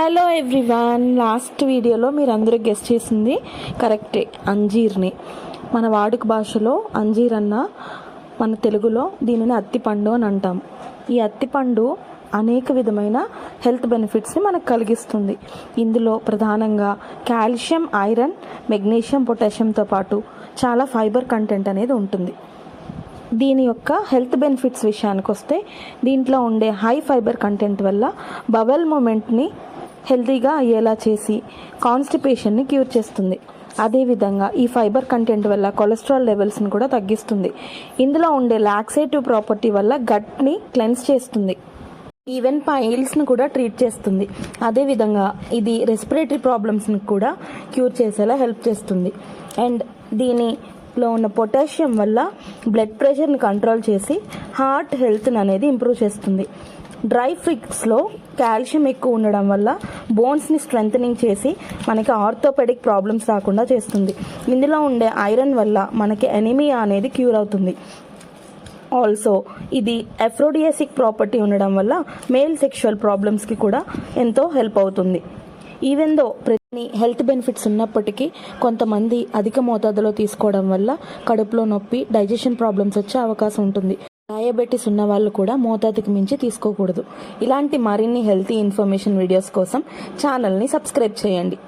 Hello everyone last వీడియోలో మీరు అందరూ గెస్ట్ చేసింది కరెక్టే అంజీర్ని. మన వాడుక భాషలో అంజీర్ అన్న మన తెలుగులో దీనిని అత్తిపండు అని అంటాం. ఈ అత్తిపండు అనేక విధమైన హెల్త్ బెనిఫిట్స్ని మనకు కలిగిస్తుంది. ఇందులో ప్రధానంగా కాల్షియం ఐరన్ మెగ్నీషియం పొటాషియంతో పాటు చాలా ఫైబర్ కంటెంట్ అనేది ఉంటుంది. దీని యొక్క హెల్త్ బెనిఫిట్స్ విషయానికి వస్తే దీంట్లో ఉండే హై ఫైబర్ కంటెంట్ వల్ల బబల్ మూమెంట్ని హెల్తీగా అయ్యేలా చేసి కాన్స్టిపేషన్ని క్యూర్ చేస్తుంది. అదేవిధంగా ఈ ఫైబర్ కంటెంట్ వల్ల కొలెస్ట్రాల్ లెవెల్స్ని కూడా తగ్గిస్తుంది. ఇందులో ఉండే లాక్సేటివ్ ప్రాపర్టీ వల్ల గట్ని క్లెన్స్ చేస్తుంది. ఈవెన్ పైల్స్ను కూడా ట్రీట్ చేస్తుంది. అదేవిధంగా ఇది రెస్పిరేటరీ ప్రాబ్లమ్స్ని కూడా క్యూర్ చేసేలా హెల్ప్ చేస్తుంది. అండ్ దీనిలో ఉన్న పొటాషియం వల్ల బ్లడ్ ప్రెషర్ని కంట్రోల్ చేసి హార్ట్ హెల్త్ని అనేది ఇంప్రూవ్ చేస్తుంది. డ్రై ఫ్రూట్స్లో కాల్షియం ఎక్కువ ఉండడం వల్ల బోన్స్ని స్ట్రెంగ్ చేసి మనకి ఆర్థోపెడిక్ ప్రాబ్లమ్స్ రాకుండా చేస్తుంది. ఇందులో ఉండే ఐరన్ వల్ల మనకి ఎనిమియా అనేది క్యూర్ అవుతుంది. ఆల్సో ఇది ఎఫ్రోడియాసిక్ ప్రాపర్టీ ఉండడం వల్ల మేల్ సెక్షువల్ ప్రాబ్లమ్స్కి కూడా ఎంతో హెల్ప్ అవుతుంది. ఈవెన్ దో ప్రతి హెల్త్ బెనిఫిట్స్ ఉన్నప్పటికీ కొంతమంది అధిక మోతాదులో తీసుకోవడం వల్ల కడుపులో నొప్పి డైజెషన్ ప్రాబ్లమ్స్ వచ్చే అవకాశం ఉంటుంది. డయాబెటీస్ ఉన్న వాళ్ళు కూడా మోతాదుకి మించి తీసుకోకూడదు. ఇలాంటి మరిన్ని హెల్తీ ఇన్ఫర్మేషన్ వీడియోస్ కోసం ఛానల్ని సబ్స్క్రైబ్ చేయండి.